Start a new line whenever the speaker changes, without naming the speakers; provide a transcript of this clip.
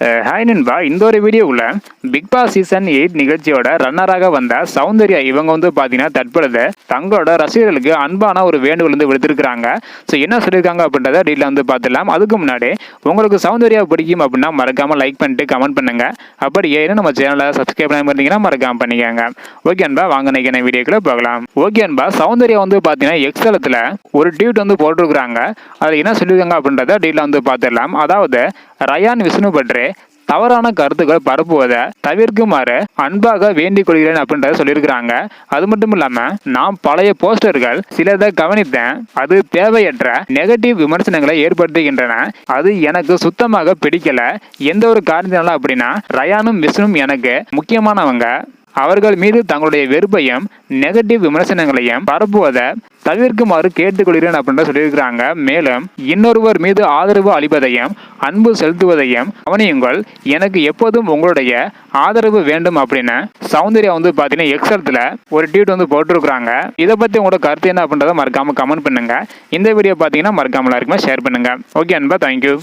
Hi நண்பா இந்த ஒரு வீடியோவில் பிக் பாஸ் சீசன் எயிட் நிகழ்ச்சியோட ரன்னராக வந்த சௌந்தர்யா இவங்க வந்து பார்த்தீங்கன்னா தற்பொழுது தங்களோட ரசிகர்களுக்கு அன்பான ஒரு வேண்டுகோள் வந்து விடுத்திருக்கிறாங்க. ஸோ என்ன சொல்லியிருக்காங்க அப்படின்றத டீட்டில் வந்து பார்த்துடலாம். அதுக்கு முன்னாடி உங்களுக்கு சௌந்தர்யா பிடிக்கும் அப்படின்னா மறக்காமல் லைக் பண்ணிட்டு கமெண்ட் பண்ணுங்க. அப்படி ஏன்னா நம்ம சேனலை சப்ஸ்கிரைப் பண்ணி இருந்தீங்கன்னா மறக்காமல் பண்ணிக்கோங்க. ஓகே அன்பா வாங்க நினைக்கிற வீடியோக்குள்ள போகலாம். ஓகே அன்பா சௌந்தர்யா வந்து பார்த்தீங்கன்னா எக்ஸலத்தில் ஒரு டியூட் வந்து போட்டிருக்கிறாங்க. அதில் என்ன சொல்லியிருக்காங்க அப்படின்றத டீட்டில் வந்து பார்த்துடலாம். அதாவது ரயான் விஷ்ணு பற்றி தவறான கருத்துக்கள் பரப்புவதை தவிர்க்குமாறு அன்பாக வேண்டிக் கொள்கிறேன் அப்படின்றத சொல்லியிருக்கிறாங்க. அது மட்டும் இல்லாம நான் பழைய போஸ்டர்கள் சிலதை கவனித்தேன். அது தேவையற்ற நெகட்டிவ் விமர்சனங்களை ஏற்படுத்துகின்றன. அது எனக்கு சுத்தமாக பிடிக்கல. எந்த ஒரு காரணத்தினால அப்படின்னா ரயானும் விஷ்ணும் எனக்கு முக்கியமானவங்க. அவர்கள் மீது தங்களுடைய வெறுப்பையும் நெகட்டிவ் விமர்சனங்களையும் பரப்புவதை தவிர்க்குமாறு கேட்டுக்கொள்கிறேன் அப்படின்னு சொல்லியிருக்கிறாங்க. மேலும் இன்னொருவர் மீது ஆதரவு அளிப்பதையும் அன்பு செலுத்துவதையும் கவனியுங்கள். எனக்கு எப்போதும் உங்களுடைய ஆதரவு வேண்டும் அப்படின்னு சௌந்தர்யா வந்து பார்த்தீங்கன்னா எக்ஸலத்தில் ஒரு ட்வீட் வந்து போட்டிருக்கிறாங்க. இதை பற்றி உங்களோட கருத்து என்ன அப்படின்றத மறக்காமல் கமெண்ட் பண்ணுங்கள் இந்த வீடியோ பார்த்தீங்கன்னா மறக்காமல் எல்லாருக்குமே ஷேர் பண்ணுங்கள் ஓகே அன்பா தேங்க்யூ